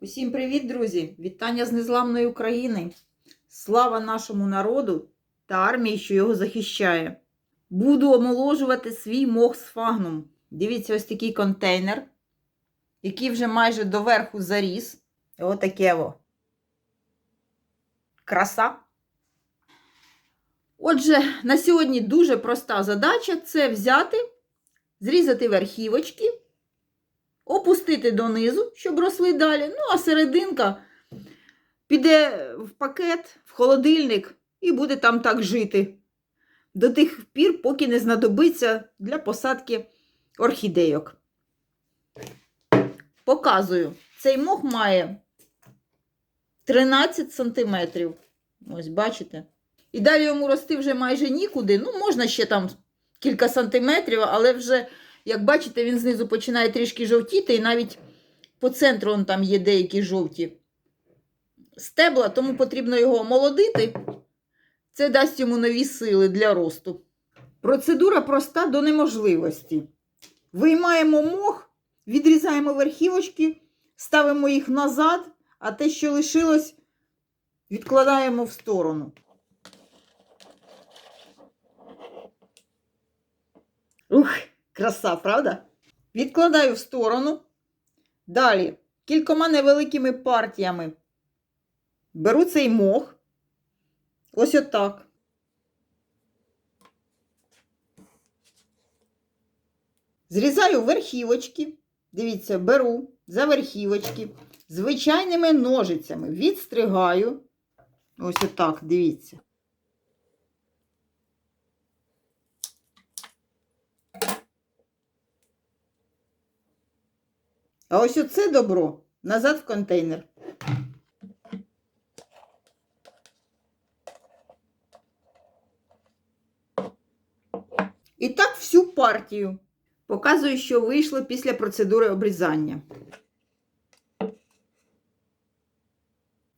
Усім привіт, друзі! Вітання з незламної України. Слава нашому народу та армії, що його захищає. Буду омоложувати свій мох з фагном. Дивіться, ось такий контейнер, який вже майже доверху заріс. Отаке во. Краса. Отже, на сьогодні дуже проста задача це взяти, зрізати верхівочки опустити донизу, щоб росли далі. Ну, а серединка піде в пакет, в холодильник і буде там так жити. До тих пір, поки не знадобиться для посадки орхідейок. Показую, цей мох має 13 см. Ось, бачите? І далі йому рости вже майже нікуди. Ну, можна ще там кілька сантиметрів, але вже як бачите, він знизу починає трішки жовтіти, і навіть по центру он там є деякі жовті стебла, тому потрібно його омолодити. Це дасть йому нові сили для росту. Процедура проста до неможливості. Виймаємо мох, відрізаємо верхівочки, ставимо їх назад, а те, що лишилось, відкладаємо в сторону. Ух! Краса, правда? Відкладаю в сторону. Далі кількома невеликими партіями беру цей мох. Ось отак. Зрізаю верхівочки. Дивіться, беру за верхівочки звичайними ножицями. Відстригаю. Ось отак, дивіться. А ось оце добро назад в контейнер. І так всю партію. Показую, що вийшло після процедури обрізання.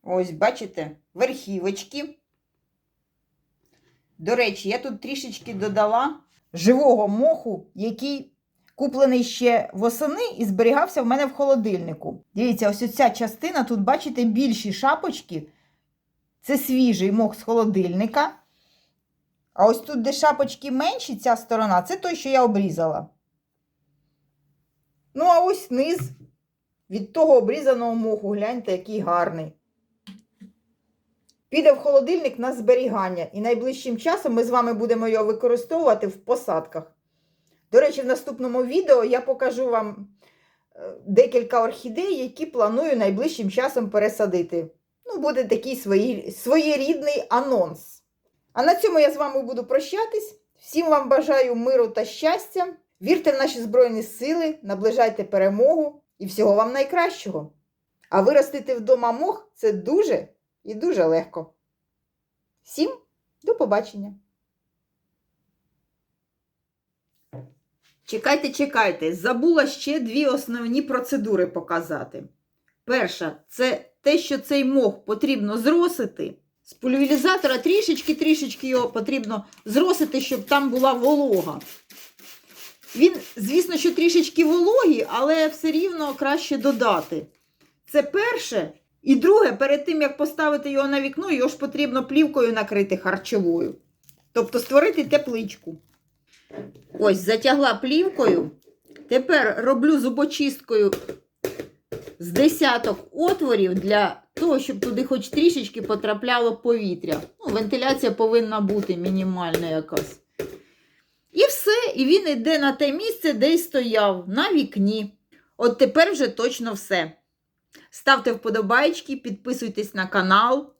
Ось, бачите, верхівочки. До речі, я тут трішечки додала живого моху, який куплений ще восени і зберігався в мене в холодильнику. Дивіться, ось ця частина, тут, бачите, більші шапочки. Це свіжий мох з холодильника. А ось тут, де шапочки менші, ця сторона, це той, що я обрізала. Ну, а ось низ від того обрізаного моху, гляньте, який гарний. Піде в холодильник на зберігання, і найближчим часом ми з вами будемо його використовувати в посадках. До речі, в наступному відео я покажу вам е, декілька орхідей, які планую найближчим часом пересадити. Ну, буде такий свої, своєрідний анонс. А на цьому я з вами буду прощатись. Всім вам бажаю миру та щастя. Вірте в наші Збройні Сили, наближайте перемогу і всього вам найкращого. А виростити вдома мох це дуже і дуже легко. Всім до побачення! Чекайте, чекайте, забула ще дві основні процедури показати. Перша це те, що цей мох потрібно зросити. З пульверізатора трішечки-трішечки його потрібно зросити, щоб там була волога. Він, звісно, що трішечки вологий, але все рівно краще додати. Це перше. І друге, перед тим, як поставити його на вікно, його ж потрібно плівкою накрити харчовою. Тобто створити тепличку. Ось, затягла плівкою. Тепер роблю зубочисткою з десяток отворів для того, щоб туди хоч трішечки потрапляло повітря. Ну, Вентиляція повинна бути мінімальна якась. І все, і він йде на те місце, де й стояв, на вікні. От тепер вже точно все. Ставте вподобайки, підписуйтесь на канал,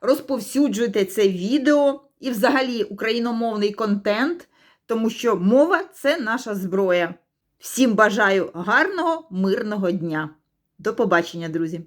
розповсюджуйте це відео і взагалі україномовний контент тому що мова це наша зброя. Всім бажаю гарного, мирного дня. До побачення, друзі!